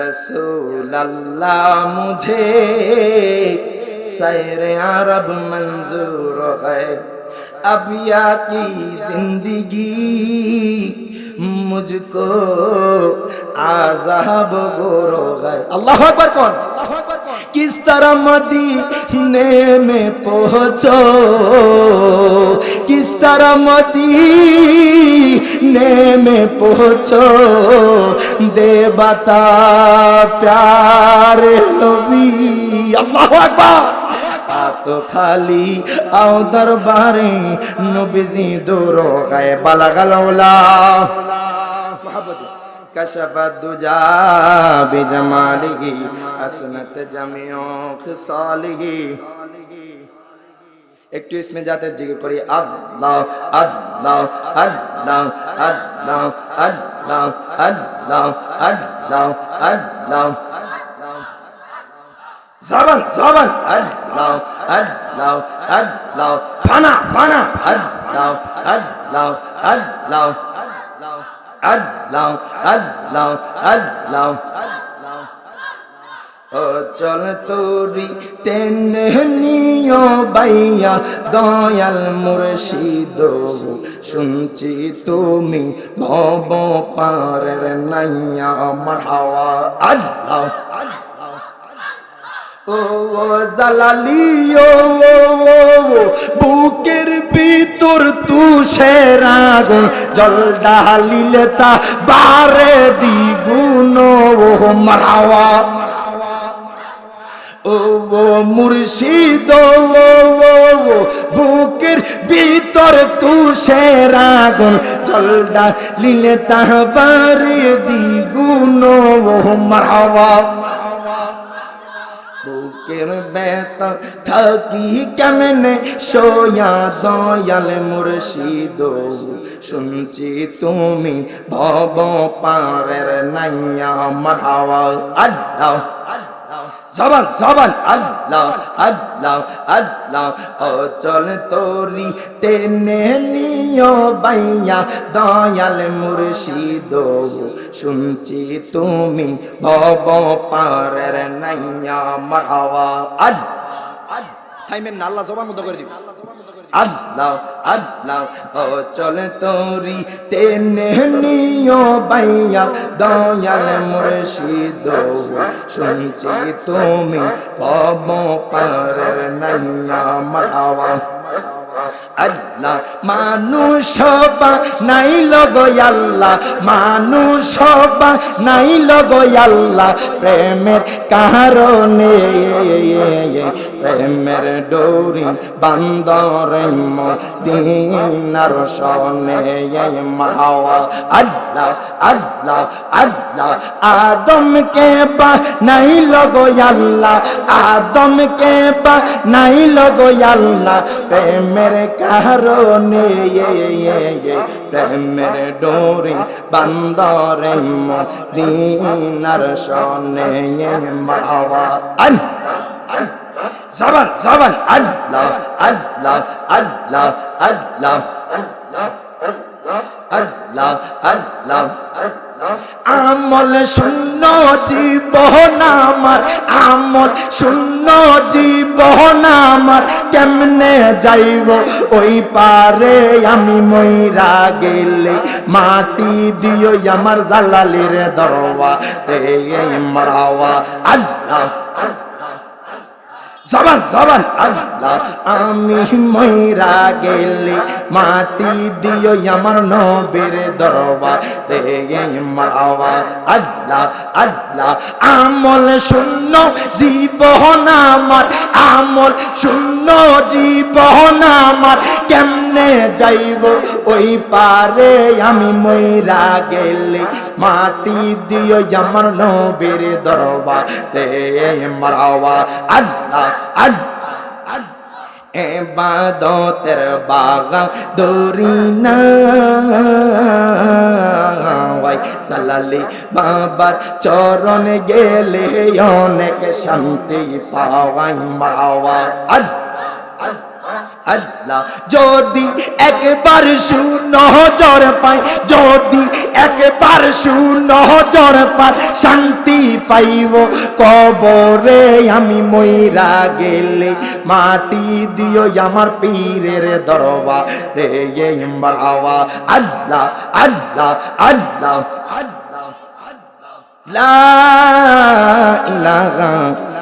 रसूल अल्लाह मुझे सैर अरब मंजूर है अब या की जिंदगी मुझको आजाब गोरो है अल्लाह अकबर कौन किस तरह मदीने में पहुंचो किस तरह मदीने में पहुंचो देवता प्यार नबी अल्लाह अकबर তো খালি আও দরবারে নবীজি দূর গায়ে বালা গালাউলা كشف الدجى بجماله أسنت جميع خصاله একটু ইসমে জাতের জিকির করি আল্লাহ আল্লাহ আল্লাহ আল্লাহ আল্লাহ আল্লাহ আল্লাহ আল্লাহ জবান জবান আল্লাহ আল্লাহ আল্লাহ ফানা ফানা আল্লাহ আল্লাহ আল্লাহ আল্লাহ আল্লাহ আল্লাহ ও চল তোরি নিও বাইয়া দয়াল মুর্শিদ। শুনছি তুমি ভব পারের নাইয়া আমার হাওয়া আল্লাহ ও ও জালালি ও ও ও ও, বুকের ভিতর তুষের আগুন জল ডালিলে তা বারে দ্বিগুণ। ও মারাওয়া ও মুর্শিদ বুকের ভিতর তুষের আগুন জল ডালিলে তা বারে দ্বিগুণ মারাওয়া বুকের বেতা থাকি কেমনে সোয়া দয়াল মুর্শিদ? শুনছি তুমি ভব পারের নাইয়া আল্লাহ। জবান জবান আল্লাহ আল্লাহ আল্লাহ অচল চল তোরি টেনে নিও বাইয়া দয়াল মুর্শিদ শুনছি তুমি ভব পারের নাইয়া মারহাওয়া আল্লাহ। টাইমের না আল্লাহ জবান মতো করে দিব। আল্লাহ আল্লাহ, ও চলে তোরি টেনে নিও বাইয়া দয়াল মুর্শিদ, শুনছি তুমি ভব পারের নাইয়া মারহাওয়া আল্লাহ মানুষ নাই লগয়াল্লাহ মানুষ নাই লগয়াল্লাহ প্রেমের কারণে, প্রেমের ডোরি বান্দরে মদিনার সনে, মাওয়া আল্লাহ আল্লাহ আল্লাহ, আদমকে বা নাই লগয়াল্লাহ আদমকে বা নাই লগয়াল্লাহ প্রেমের কারণে প্রেমের ডোরি, বান্দরে, মদিনার সনে মাওয়া। আল্লাহ জবান জবান। আল্লাহ আল্লাহ আল্লাহ আল্লাহ আল্লাহ আল্লাহ। আমল শূন্য জীবন আমার, আমল শূন্য জীবন আমার। কেমনে যাইব? ওই পারে আমি মইরা গেলে, মাটি দিও আমার জালালির দরওয়া তে মারাওয়া। আল্লাহ। জবান জবান। আল্লাহ, আমি ময়রা গেলে মাটি দিও আমার নবীর দরবার রে মারাওয়া আল্লাহ আল্লাহ, আমল শূন্য জীবন আমার, আমল শূন্য জীবন আমার। যাইব, ওই পারে আমি ময়রা গেলে মাটি দিও আমার নবের দরবা দে মারাওয়া। আল্লাহ আল্লাহ এবাদতের বাগা দরিনা চালালি বাবার চরণ গেলে অনেক শান্তি পাওয়াই মাওয়া আল্লাহ আল্লাহ, যদি একবার সুনজর পাই যদি একবার সুনজর পাই শান্তি পাইব। কবরে আমি মইরা গেলে মাটি দিও আমার পীরের দরবা রে বাবা আল্লাহ আল্লাহ আল্লাহ আল্লাহ। লা ইলাহা